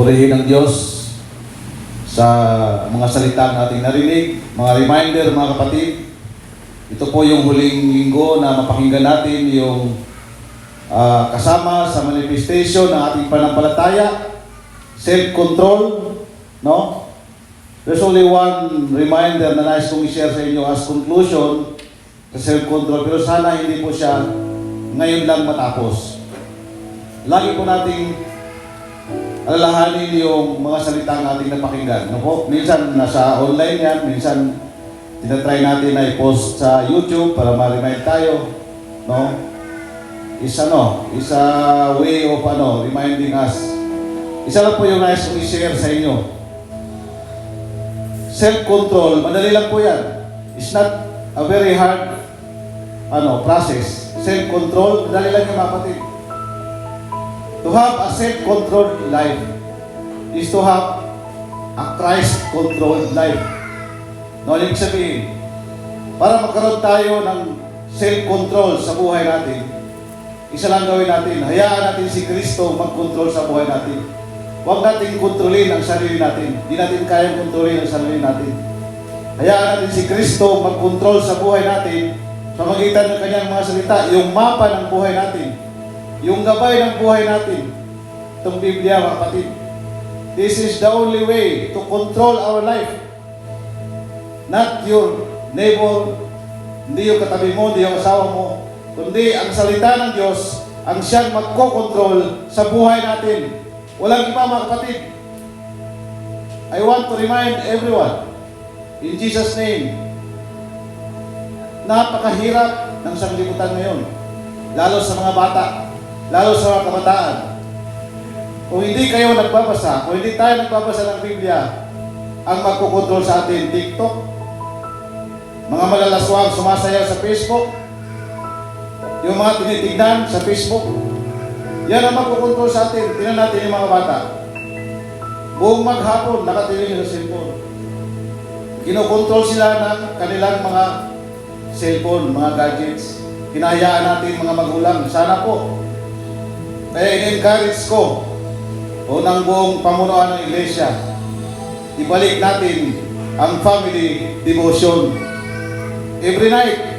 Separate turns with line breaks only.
Purihin ang Diyos sa mga salita nating narinig, mga reminder mga kapatid. Ito po yung huling linggo na mapakinggan natin yung ah, kasama sa manifestation ng ating panampalataya, self-control, no? There's only one reminder na nais kong i-share sa inyo as conclusion sa self-control, pero sana hindi po siya ngayon lang matapos. Lagi po nating alalahanin yung mga salita ng ating napakinggan. No po? Minsan nasa online yan, minsan tinatry natin na i-post sa YouTube para ma-remind tayo. No? Is ano, is a way of ano, reminding us. Isa lang po yung nais kong i-share sa inyo. Self-control, madali lang po yan. It's not a very hard ano, process. Self-control, madali lang yung mga kapatid. To have a self-controlled life is to have a Christ-controlled life. No, ibig sabihin? Para magkaroon tayo ng self-control sa buhay natin, isa lang gawin natin, hayaan natin si Kristo mag-control sa buhay natin. Huwag natin kontrolin ang sarili natin. Hindi natin kayang kontrolin ang sarili natin. Hayaan natin si Kristo mag-control sa buhay natin sa magitan ng kanyang mga salita, yung mapa ng buhay natin, yung gabay ng buhay natin. Itong Biblia, mga kapatid. This is the only way to control our life. Not your neighbor, hindi yung katabi mo, hindi yung asawa mo, kundi ang salita ng Diyos ang siyang magkokontrol sa buhay natin. Walang iba mga kapatid. I want to remind everyone, in Jesus' name, napakahirap ng sanglibutan ngayon. Lalo sa mga bata, lalo sa mga kabataan. Kung hindi kayo nagbabasa, kung hindi tayo nagbabasa ng Biblia, ang magkokontrol sa atin, TikTok, mga malalaswang sumasayaw sa Facebook, yung mga tinitignan sa Facebook, yan ang magkokontrol sa atin. Tingnan natin yung mga bata. Buong maghapon, nakatiling sa cellphone. Kinokontrol sila ng kanilang mga cellphone, mga gadgets. Hinahayaan natin mga magulang. Sana po. Kaya in-encourage ko o ng buong pamunuan ng iglesia, ibalik natin ang family devotion. Every night,